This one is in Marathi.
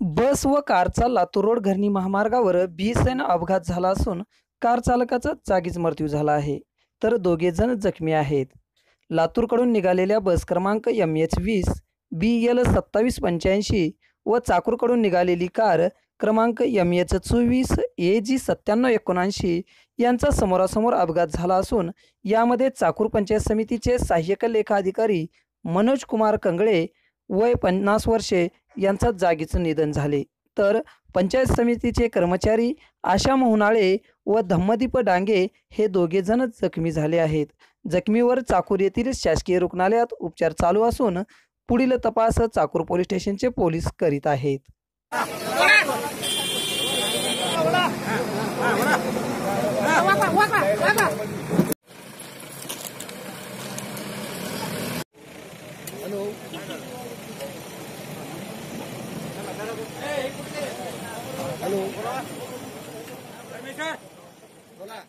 बस व कारचा लातूर रोड घरणी महामार्गावर भीषण अपघात झाला असून कार चालकाचा जागीच मृत्यू झाला आहे. तर दोघे जण जखमी आहेत. लातूरकडून निघालेल्या बस क्रमांक एम एच वीस बी एल सत्तावीस पंच्याऐंशी व चाकूरकडून निघालेली कार क्रमांक एम एच चोवीस ए जी सत्त्याण्णव एकोणऐंशी यांचा समोरासमोर अपघात झाला असून यामध्ये चाकूर पंचायत समितीचे सहाय्यक लेखा अधिकारी मनोज कुमार कंगळे वय पन्नास वर्षे यांचा जागीचं निधन झाले. तर पंचायत समितीचे कर्मचारी आशा मोहनाळे व धम्मदीप डांगे हे दोघेजणच जखमी झाले आहेत. जखमीवर चाकूर येथील शासकीय रुग्णालयात उपचार चालू असून पुढील तपास चाकूर पोलीस स्टेशनचे पोलीस करीत आहेत. हॅलो. हॅलो. बोला.